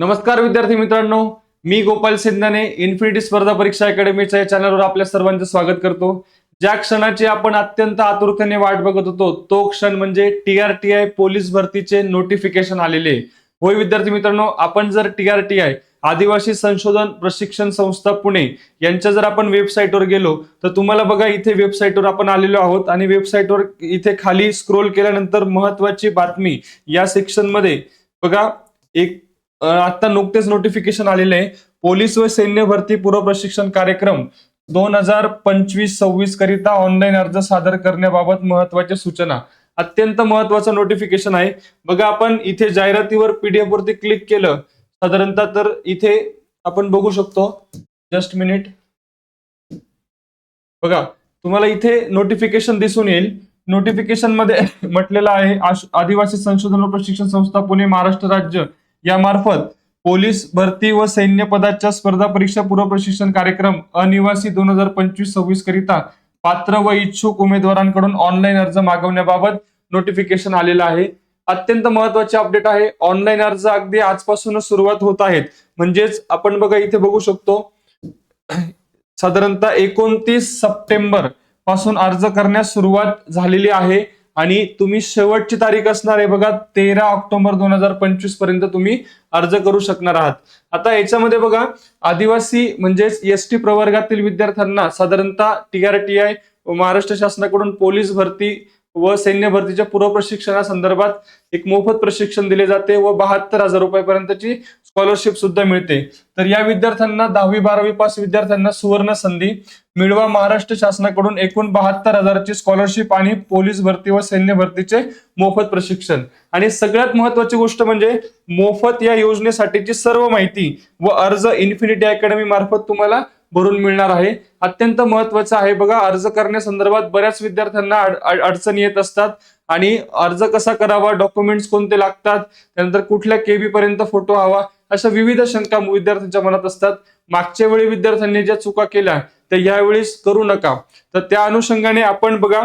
नमस्कार विद्यार्थी मित्रांनो. मी गोपाल सिंधाने इन्फिनिटी स्पर्धा परीक्षा अकॅडमीच्या या चॅनलवर आपल्या सर्वांचं स्वागत करतो. ज्या क्षणाची आपण अत्यंत आतुरतेने वाट बघत होतो तो क्षण म्हणजे T R T I police भरतीचे notification आलेले. आहे. होय विद्यार्थी मित्रांनो आपण जर टी आर टी आय आदिवासी संशोधन प्रशिक्षण संस्था पुणे यांच्या जर आपण वेबसाईटवर गेलो तर तुम्हाला बघा इथे वेबसाईटवर आपण आलेलो आहोत आणि वेबसाईटवर इथे खाली स्क्रोल केल्यानंतर महत्वाची बातमी या सेक्शनमध्ये बघा. एक आता नुकतेच नोटिफिकेशन आलेले आहे. पोलीस व सैन्य भरती पूर्व प्रशिक्षण कार्यक्रम दोन हजार पंचवीस सव्वीस करिता ऑनलाईन अर्ज सादर करण्याबाबत महत्त्वाच्या सूचना. अत्यंत महत्वाचं नोटिफिकेशन आहे. बघा आपण इथे जाहिरातीवर पीडीएफ वरती क्लिक केलं. साधारणतः तर इथे आपण बघू शकतो. जस्ट मिनिट बघा तुम्हाला इथे नोटिफिकेशन दिसून येईल. नोटिफिकेशनमध्ये म्हटलेलं आहे आश- आदिवासी संशोधन व प्रशिक्षण संस्था पुणे महाराष्ट्र राज्य. यामार्फत पोलीस भरती व सैन्य पदाच्या स्पर्धा परीक्षा पूर्व प्रशिक्षण कार्यक्रम अनिवासी दोन हजार पंचवीस सव्वीस करिता पात्र व इच्छुक उमेदवारांकडून ऑनलाईन अर्ज मागवण्याबाबत नोटिफिकेशन आलेलं आहे. अत्यंत महत्त्वाचे अपडेट आहे. ऑनलाईन अर्ज अगदी आजपासूनच सुरुवात होत आहेत. म्हणजेच आपण बघा इथे बघू शकतो. साधारणतः एकोणतीस सप्टेंबरपासून अर्ज करण्यास सुरुवात झालेली आहे. आणि तुम्ही शेवटची तारीख असणार आहे बघा तेरा ऑक्टोबर दोन हजार पंचवीसपर्यंत तुम्ही अर्ज करू शकणार आहात. आता याच्यामध्ये बघा आदिवासी म्हणजेच एस टी प्रवर्गातील विद्यार्थ्यांना साधारणतः T R T I Maharashtra शासनाकडून पोलीस भरती व सैन्य भरतीच्या पूर्व प्रशिक्षणासंदर्भात एक मोफत प्रशिक्षण दिले जाते व बहात्तर हजार रुपयापर्यंतची स्कॉलरशिप सुद्धा मिळते. तर या विद्यार्थ्यांना दहावी बारावी पास विद्यार्थ्यांना सुवर्ण संधी मिळवा. महाराष्ट्र शासनाकडून एकूण बहात्तर हजाराची स्कॉलरशिप आणि पोलीस भरती व सैन्य भरतीचे मोफत प्रशिक्षण. आणि सगळ्यात महत्वाची गोष्ट म्हणजे मोफत या योजनेसाठीची सर्व माहिती व अर्ज इन्फिनिटी अकॅडमी मार्फत तुम्हाला भरून मिळणार आहे. अत्यंत महत्वाचं आहे बघा अर्ज करण्यासंदर्भात बऱ्याच विद्यार्थ्यांना अड- अडचणी येत असतात. आणि अर्ज कसा करावा डॉक्युमेंट्स कोणते लागतात त्यानंतर कुठल्या केबी पर्यंत फोटो हवा अशा विविध शंका विद्यार्थ्यांच्या मनात असतात. मागच्या वेळी विद्यार्थ्यांनी ज्या चुका केल्या त्या यावेळेस करू नका. तर त्या अनुषंगाने आपण बघा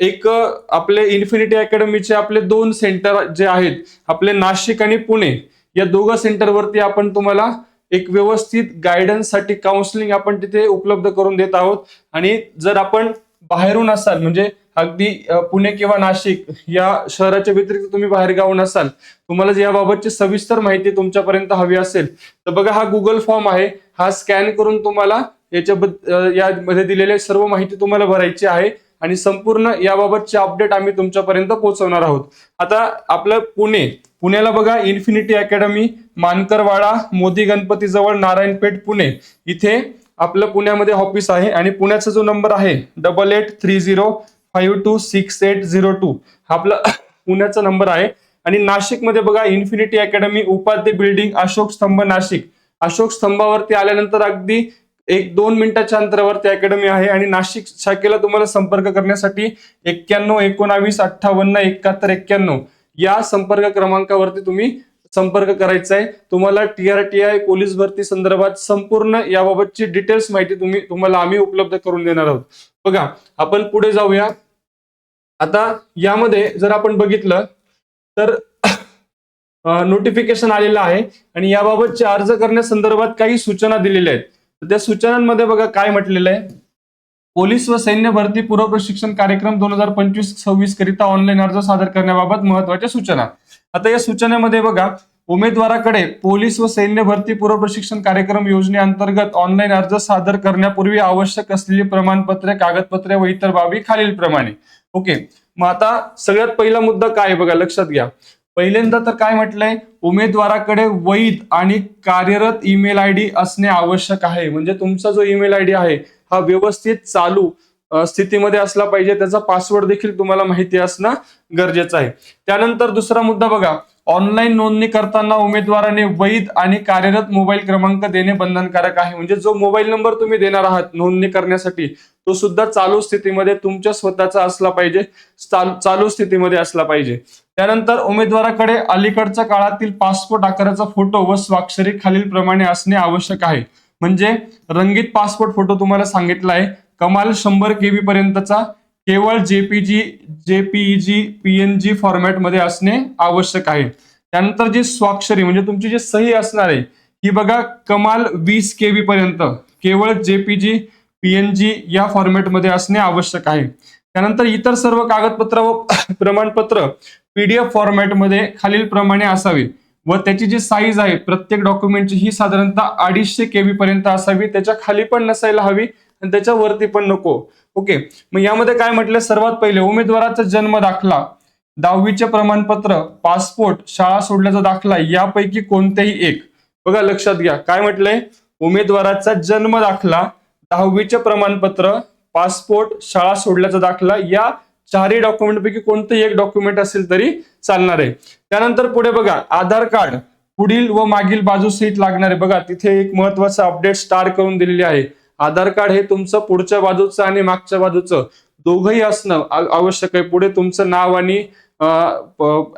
एक आपले इन्फिनिटी अकॅडमीचे आपले दोन सेंटर जे आहेत आपले नाशिक आणि पुणे या दोघं सेंटरवरती आपण तुम्हाला एक व्यवस्थित गायडन्ससाठी काउन्सिलिंग आपण तिथे उपलब्ध करून देत आहोत. आणि जर आपण बाहेरून असाल म्हणजे अगदी पुणे किंवा नाशिक या शहराच्या व्यतिरिक्त तुम्ही बाहेर गावून असाल तुम्हाला जर याबाबतची सविस्तर माहिती तुमच्यापर्यंत हवी असेल तर बघा हा गुगल फॉर्म आहे. हा स्कॅन करून तुम्हाला याच्याबद्दल यामध्ये दिलेली सर्व माहिती तुम्हाला भरायची आहे. आणि संपूर्ण याबाबतचे अपडेट आम्ही तुमच्यापर्यंत पोहोचवणार आहोत. आता आपलं पुणे. पुण्याला बघा इन्फिनिटी अकॅडमी मानकरवाडा मोदी गणपती जवळ नारायणपेठ पुणे. इथे आपलं पुण्यामध्ये ऑफिस आहे आणि पुण्याचा जो नंबर आहे double eight three zero five two six eight zero two हा आपला पुण्याचा नंबर आहे. आणि नाशिकमध्ये बघा infinity academy Upadhya building Ashok Stambh Nashik. Ashok स्तंभावरती आल्यानंतर अगदी एक दोन मिनिटाच्या अंतरावरती अकॅडमी आहे आणि नाशिक शाखेला तुम्हाला संपर्क करण्यासाठी एक्क्याण्णव एकोणावीस अठ्ठावन्न एकाहत्तर एक्क्याण्णव या संपर्क क्रमांकावरती तुम्ही संपर्क करायचा आहे तुम्हाला T R T I police भरती संदर्भात संपूर्ण याबाबतची डिटेल्स माहिती तुम्ही तुम्हाला आम्ही उपलब्ध करून देणार आहोत. बघा आपण पुढे जाऊया. आता यामध्ये जर आपण बघितलं तर नोटिफिकेशन आलेलं आहे आणि याबाबतचे अर्ज करण्यासंदर्भात काही सूचना दिलेल्या आहेत. तर त्या सूचनांमध्ये बघा काय म्हटलेलं आहे? पोलीस व सैन्य भरती पूर्व प्रशिक्षण कार्यक्रम दोन हजार पंचवीस सव्वीस करिता ऑनलाईन अर्ज सादर करण्याबाबत महत्त्वाच्या सूचना. आता या सूचनेमध्ये बघा उमेदवाराकडे पोलीस व सैन्य भरती पूर्व प्रशिक्षण कार्यक्रम योजनेअंतर्गत ऑनलाईन अर्ज सादर करण्यापूर्वी आवश्यक असलेली प्रमाणपत्रे कागदपत्रे व इतर बाबी खालीलप्रमाणे. ओके. मग आता सगळ्यात पहिला मुद्दा काय बघा? लक्षात घ्या. पहिल्यांदा तर काय म्हटलंय? उमेदवाराकडे वैध आणि कार्यरत ईमेल आय डी असणे आवश्यक आहे. म्हणजे तुमचा जो ईमेल आय डी आहे हा व्यवस्थित चालू स्थितीमध्ये असला पाहिजे त्याचा पासवर्ड देखील तुम्हाला माहिती असणं गरजेचं आहे. त्यानंतर दुसरा मुद्दा बघा. ऑनलाईन नोंदणी करताना उमेदवाराने वैध आणि कार्यरत मोबाईल क्रमांक देणे बंधनकारक आहे. म्हणजे जो मोबाईल नंबर तुम्ही देणार आहात नोंदणी करण्यासाठी तो सुद्धा चालू स्थितीमध्ये तुमच्या स्वतःचा असला पाहिजे चालू स्थितीमध्ये असला पाहिजे. त्यानंतर उमेदवाराकडे अलीकडच्या काळातील पासपोर्ट आकाराचा फोटो व स्वाक्षरी खालील प्रमाणे असणे आवश्यक आहे. म्हणजे रंगीत पासपोर्ट फोटो तुम्हाला सांगितला आहे. कमाल शंभर केबी पर्यंतचा केवळ जेपीजी जेपीईजी पीएनजी फॉर्मॅटमध्ये असणे आवश्यक आहे. त्यानंतर जी स्वाक्षरी म्हणजे तुमची जी सही असणार आहे ही बघा कमाल वीस केबी पर्यंत केवळ जेपीजी पीएनजी या फॉर्मॅटमध्ये असणे आवश्यक आहे. त्यानंतर इतर सर्व कागदपत्र व प्रमाणपत्र पीडीएफ फॉर्मॅटमध्ये खालील प्रमाणे असावे व त्याची जी साईज आहे प्रत्येक डॉक्युमेंटची ही साधारणतः अडीचशे केबी पर्यंत असावी त्याच्याखाली पण नसायला हवी आणि त्याच्यावरती पण नको. ओके? मग यामध्ये काय म्हटलं? सर्वात पहिले उमेदवाराचा जन्म दाखला. दहावीचे प्रमाणपत्र पासपोर्ट शाळा सोडल्याचा दाखला यापैकी कोणतेही एक. बघा लक्षात घ्या. काय म्हटलंय? उमेदवाराचा जन्म दाखला दहावीचे प्रमाणपत्र पासपोर्ट शाळा सोडल्याचा दाखला या चारही डॉक्युमेंटपैकी कोणतंही एक डॉक्युमेंट असेल तरी चालणार आहे. त्यानंतर पुढे बघा आधार कार्ड. पुढील व मागील बाजूसहित लागणार. आहे बघा तिथे एक महत्वाचं अपडेट स्टार करून दिलेली आहे. आधार कार्ड हे तुमचं पुढच्या बाजूचं आणि मागच्या बाजूचं दोघंही असणं आवश्यक आहे. पुढे तुमचं नाव आणि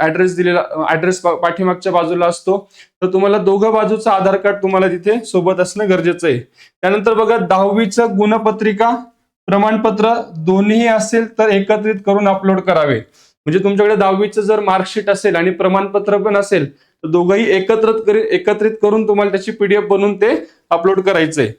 ऍड्रेस दिलेला ऍड्रेस पाठीमागच्या बाजूला असतो. तर तुम्हाला दोघं बाजूचं आधार कार्ड तुम्हाला तिथे सोबत असणं गरजेचं आहे. त्यानंतर बघा दहावीचं गुणपत्रिका प्रमाणपत्र दोन्ही असेल तर एकत्रित करून अपलोड करावे. म्हणजे तुमच्याकडे दहावीचं जर मार्कशीट असेल आणि प्रमाणपत्र पण असेल तर दोघंही एकत्रित करी एकत्रित करून तुम्हाला त्याची पीडीएफ बनवून ते अपलोड करायचंय.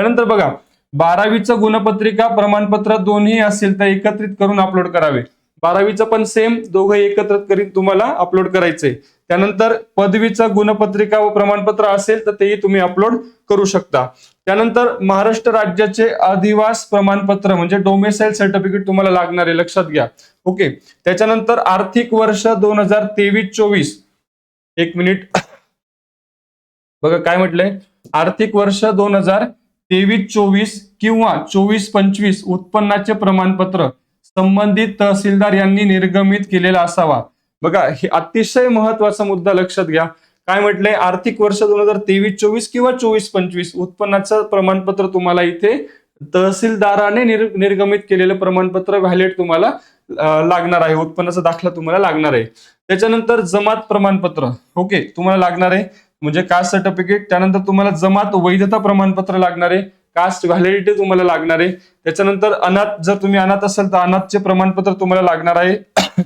त्यानंतर बघा बारावीचं गुणपत्रिका प्रमाणपत्र दोन्ही असेल तर एकत्रित करून अपलोड करावे. बारावीचं पण सेम दोघं एकत्र करीत तुम्हाला अपलोड करायचंय. त्यानंतर पदवीचं गुणपत्रिका व प्रमाणपत्र असेल तर तेही तुम्ही अपलोड करू शकता. त्यानंतर महाराष्ट्र राज्याचे अधिवास प्रमाणपत्र म्हणजे डोमेसाईल सर्टिफिकेट तुम्हाला लागणार आहे लक्षात घ्या. ओके त्याच्यानंतर आर्थिक वर्ष दोन हजार तेवीस चोवीस एक मिनिट. बघा काय म्हटलंय? आर्थिक वर्ष दोन हजार तेवीस चोवीस किंवा चोवीस पंचवीस उत्पन्नाचे प्रमाणपत्र संबंधित तहसीलदार यांनी निर्गमित केलेला असावा. बघा हे अतिशय महत्त्वाचा मुद्दा लक्षात घ्या. काय म्हटलंय? आर्थिक वर्ष दोन हजार तेवीस चोवीस किंवा चोवीस पंचवीस उत्पन्नाचं प्रमाणपत्र तुम्हाला इथे तहसीलदाराने निर निर्गमित केलेलं प्रमाणपत्र व्हॅलिड तुम्हाला लागणार आहे. उत्पन्नाचा दाखला तुम्हाला लागणार आहे. त्याच्यानंतर जमात प्रमाणपत्र. ओके तुम्हाला लागणार आहे. म्हणजे कास्ट सर्टिफिकेट त्यानंतर तुम्हाला जमात वैधता प्रमाणपत्र लागणार आहे. कास्ट व्हॅलिडिटी तुम्हाला लागणार आहे. त्याच्यानंतर अनाथ जर तुम्ही अनाथ असाल तर अनाथचे प्रमाणपत्र तुम्हाला लागणार आहे.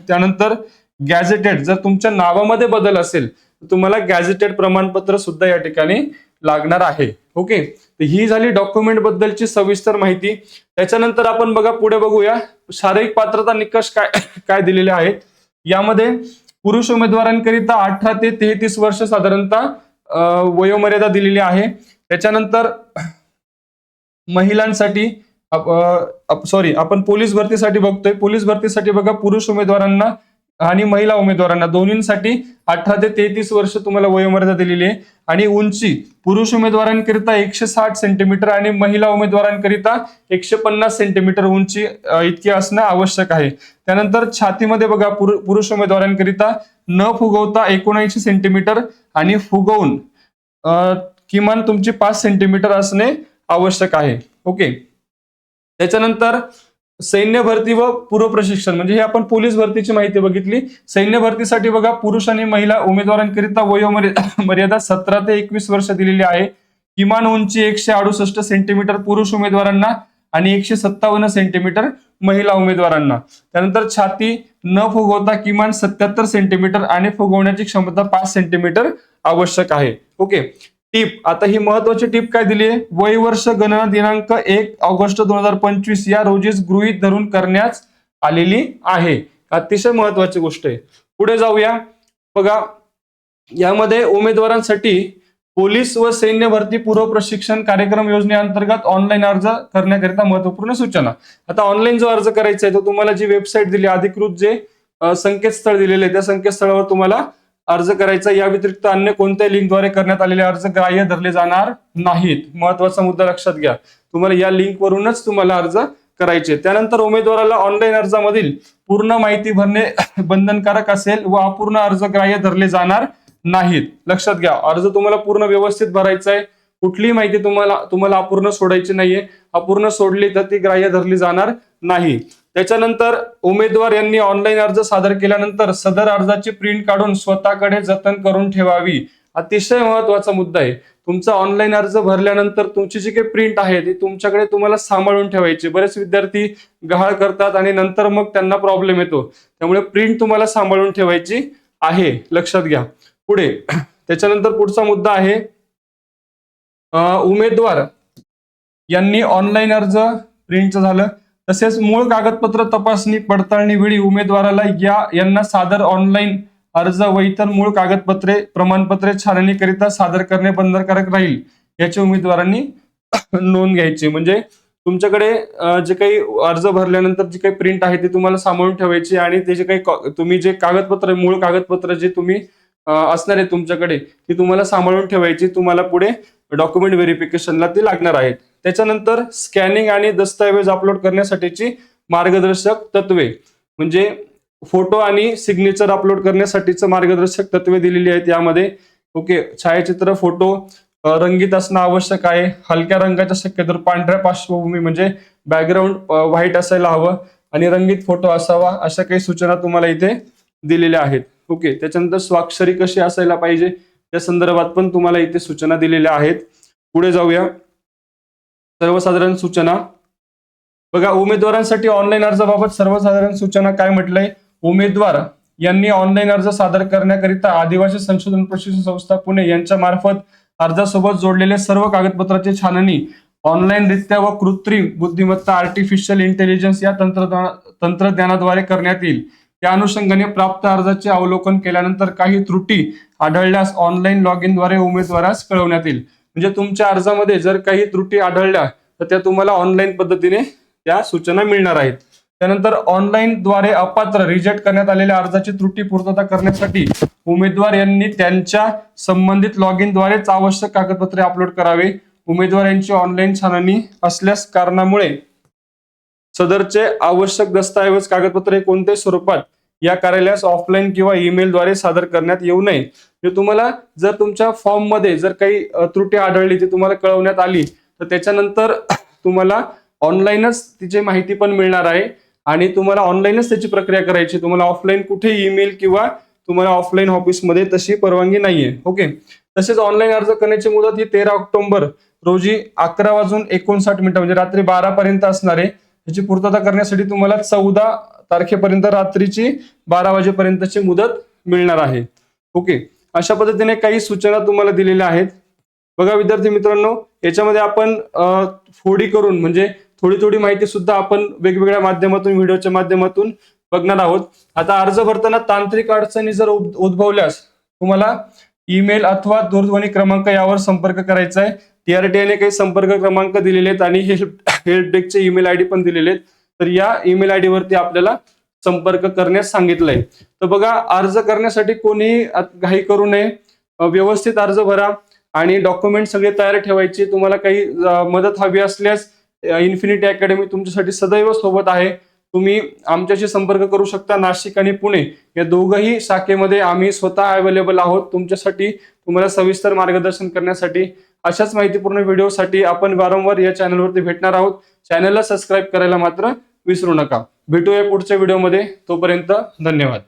त्यानंतर गॅझेटेड जर तुमच्या नावामध्ये बदल असेल तर तुम्हाला गॅझेटेड प्रमाणपत्र सुद्धा या ठिकाणी लागणार आहे. ओके तर ही झाली डॉक्युमेंट बद्दलची सविस्तर माहिती. त्याच्यानंतर आपण बघा पुढे बघूया. शारीरिक पात्रता निकष काय काय दिलेले आहेत? यामध्ये पुरुष उमेदवारांकरिता अठरा ते तेहतीस वर्ष साधारणतः वयोमर्यादा दिलेली आहे. त्याच्यानंतर महिलांसाठी सॉरी आपण पोलीस भरतीसाठी बघतोय. पोलीस भरतीसाठी बघा पुरुष उमेदवारांना आणि महिला उमेदवारांना दोन्हींसाठी अठरा ते तेहतीस वर्ष तुम्हाला वयोमर्यादा दिलेली आहे. आणि उंची पुरुष उमेदवारांकरिता एकशे साठ सेंटीमीटर आणि महिला उमेदवारांकरिता एकशे पन्नास सेंटीमीटर उंची इतकी असणं आवश्यक आहे. त्यानंतर छातीमध्ये बघा पुरुष उमेदवारांकरिता न फुगवता एकोणऐंशी सेंटीमीटर आणि फुगवून किमान तुमची पाच सेंटीमीटर असणे आवश्यक आहे. ओके. त्याच्यानंतर सैन्य भरती व पूर्व प्रशिक्षण म्हणजे हे आपण पोलीस भरतीची माहिती बघितली. सैन्य भरतीसाठी बघा पुरुष आणि महिला उमेदवारांकरिता वयोमर्यादा मर्यादा सतरा ते एकवीस वर्ष दिलेली आहे. किमान उंची एकशे अडुसष्ट सेंटीमीटर पुरुष उमेदवारांना आणि एकशे सत्तावन्न सेंटीमीटर महिला उमेदवारांना. त्यानंतर छाती न फुगवता किमान सत्याहत्तर सेंटीमीटर आणि फुगवण्याची क्षमता पाच सेंटीमीटर आवश्यक आहे. ओके. टीप. आता ही महत्वाची टीप काय दिली आहे वर्ष गणना दिनांक एक ऑगस्ट दोन हजार पंचवीस या रोजीच गृहीत धरून करण्यात आलेली आहे. अतिशय महत्वाची गोष्ट आहे. पुढे जाऊया. बघा यामध्ये उमेदवारांसाठी पोलीस व सैन्य भरती पूर्व प्रशिक्षण कार्यक्रम योजनेअंतर्गत ऑनलाईन अर्ज करण्याकरिता महत्त्वपूर्ण सूचना. आता ऑनलाईन जो अर्ज करायचा आहे तो तुम्हाला जी वेबसाईट दिली अधिकृत जे संकेतस्थळ दिलेले आहे, त्या संकेतस्थळावर तुम्हाला अर्ज करायचा या व्यतिरिक्त अन्य कोणत्याही लिंकद्वारे करण्यात आलेले अर्ज ग्राह्य धरले जाणार नाहीत. महत्त्वाचा मुद्दा लक्षात घ्या. तुम्हाला या लिंक वरूनच तुम्हाला अर्ज करायचे. त्यानंतर उमेदवाराला ऑनलाईन अर्जामधील पूर्ण माहिती भरणे बंधनकारक असेल व अपूर्ण अर्ज ग्राह्य धरले जाणार नाहीत. लक्षात घ्या अर्ज तुम्हाला पूर्ण व्यवस्थित भरायचा आहे. कुठलीही माहिती तुम्हाला तुम्हाला अपूर्ण सोडायची नाहीये. अपूर्ण सोडली तर ती ग्राह्य धरली जाणार नाही. त्याच्यानंतर उमेदवार यांनी ऑनलाईन अर्ज सादर केल्यानंतर सदर अर्जाची प्रिंट काढून स्वतःकडे जतन करून ठेवावी. अतिशय महत्त्वाचा मुद्दा आहे. तुमचा ऑनलाईन अर्ज भरल्यानंतर तुमची जी काही प्रिंट आहे ती तुमच्याकडे तुम्हाला सांभाळून ठेवायची. बरेच विद्यार्थी गहाळ करतात आणि नंतर मग त्यांना प्रॉब्लेम येतो. त्यामुळे प्रिंट तुम्हाला सांभाळून ठेवायची आहे. लक्षात घ्या. पुढे त्याच्यानंतर पुढचा मुद्दा आहे. उमेदवार यांनी ऑनलाईन अर्ज प्रिंटचं झालं. तसेच मूळ कागदपत्र तपासणी पडताळणी वेळी उमेदवाराला या यांना सादर ऑनलाईन अर्ज व इतर मूळ कागदपत्रे प्रमाणपत्रे छाननीकरिता सादर करणे बंधनकारक राहील याची उमेदवारांनी नोंद घ्यायची. म्हणजे तुमच्याकडे जे काही अर्ज भरल्यानंतर जे काही प्रिंट आहे ती तुम्हाला सांभाळून ठेवायची आणि ते जे काही तुम्ही जे कागदपत्र मूळ कागदपत्र जे तुम्ही असणार आहे तुमच्याकडे ती तुम्हाला सांभाळून ठेवायची. तुम्हाला पुढे डॉक्युमेंट व्हेरिफिकेशनला ती लागणार आहेत. त्याच्यानंतर स्कॅनिंग आणि दस्तऐवज अपलोड करण्यासाठीची मार्गदर्शक तत्वे. म्हणजे फोटो आणि सिग्नेचर अपलोड करण्यासाठीचं मार्गदर्शक तत्वे दिलेली आहेत यामध्ये. ओके छायाचित्र फोटो रंगीत असणं आवश्यक आहे. हलक्या रंगाच्या शक्यतो पांढऱ्या पार्श्वभूमी म्हणजे बॅकग्राऊंड व्हाईट असायला हवं आणि रंगीत फोटो असावा अशा काही सूचना तुम्हाला इथे दिलेल्या आहेत. ओके त्याच्यानंतर स्वाक्षरी कशी असायला पाहिजे? या संदर्भात पण तुम्हाला इथे सूचना दिलेल्या आहेत. पुढे जाऊया. सर्वसाधारण सूचना. बघा उमेदवारांसाठी ऑनलाईन अर्जाबाबत सर्वसाधारण सूचना काय म्हटलंय? उमेदवार यांनी ऑनलाईन अर्ज सादर करण्याकरिता आदिवासी संशोधन प्रशिक्षण संस्था पुणे यांच्या मार्फत अर्जासोबत जोडलेले सर्व कागदपत्राची छाननी ऑनलाईन रित्या व कृत्रिम बुद्धिमत्ता आर्टिफिशियल इंटेलिजन्स या तंत्रज्ञान तंत्रज्ञानाद्वारे करण्यात येईल. त्या अनुषंगाने प्राप्त अर्जाचे अवलोकन केल्यानंतर काही त्रुटी आढळल्यास ऑनलाईन लॉग इनद्वारे उमेदवारास कळवण्यात येईल. म्हणजे तुमच्या अर्जामध्ये जर काही त्रुटी आढळल्या तर त्या तुम्हाला ऑनलाईन पद्धतीने त्या सूचना मिळणार आहेत. त्यानंतर ऑनलाईन द्वारे अपात्र रिजेक्ट करण्यात आलेल्या अर्जाची त्रुटी पूर्तता करण्यासाठी उमेदवार यांनी त्यांच्या संबंधित लॉग इनद्वारेच आवश्यक कागदपत्रे अपलोड करावे. उमेदवार यांची ऑनलाईन छाननी असल्यास कारणामुळे सदरचे आवश्यक दस्तऐवज कागदपत्रे कोणत्याही स्वरूपात या कार्यालयास ऑफलाईन किंवा ईमेल द्वारे सादर करण्यात येऊ नये. म्हणजे तुम्हाला जर तुमच्या फॉर्ममध्ये जर काही त्रुटी आढळली ती तुम्हाला कळवण्यात आली तर त्याच्यानंतर तुम्हाला ऑनलाईनच तिची माहिती पण मिळणार आहे. आणि तुम्हाला ऑनलाईनच त्याची प्रक्रिया करायची. तुम्हाला ऑफलाईन कुठे ईमेल किंवा तुम्हाला ऑफलाईन ऑफिसमध्ये तशी परवानगी नाहीये. ओके तसेच ऑनलाईन अर्ज करण्याची मुदत ही तेरा ऑक्टोबर रोजी अकरा वाजून एकोणसाठ मिनिटं म्हणजे रात्री बारा पर्यंत असणार आहे. याची पूर्तता करण्यासाठी तुम्हाला चौदा तारखेपर्यंत रात्रीची बारा वाजेपर्यंतची मुदत मिळणार आहे. ओके. अशा पद्धतीने काही सूचना तुम्हाला दिलेल्या आहेत. बघा विद्यार्थी मित्रांनो याच्यामध्ये आपण फोडी करून म्हणजे थोडी थोडी माहिती सुद्धा आपण वेगवेगळ्या माध्यमातून व्हिडिओच्या माध्यमातून बघणार आहोत. आता अर्ज भरताना तांत्रिक अडचणी जर उद्भवल्यास तुम्हाला ईमेल अथवा दूरध्वनी क्रमांक यावर संपर्क करायचा आहे. टीआरटीआयने काही संपर्क क्रमांक दिलेले आहेत आणि हे हेल्प डेस्कचे ईमेल आयडी पण दिलेले आहेत. तर या ईमेल आयडी वरती आपल्याला संपर्क करण्यास सांगितलंय. तर बघा अर्ज करण्यासाठी कोणी घाई करू नये. व्यवस्थित अर्ज भरा आणि डॉक्युमेंट सगळे तयार ठेवायचे. तुम्हाला काही मदत हवी असल्यास इन्फिनिटी अकॅडमी तुमच्यासाठी सदैव सोबत आहे. तुम्ही आमच्याशी संपर्क करू शकता नाशिक आणि पुणे. या दोघही शाखेमध्ये आम्ही स्वतः अवेलेबल आहोत. तुमच्यासाठी तुम्हाला सविस्तर मार्गदर्शन करण्यासाठी अशाच माहितीपूर्ण व्हिडिओसाठी आपण वारंवार या चॅनलवरती भेटणार आहोत. चॅनलला सबस्क्राईब करायला मात्र विसरू नका. भेटूया पुढच्या व्हिडिओमध्ये. तोपर्यंत धन्यवाद.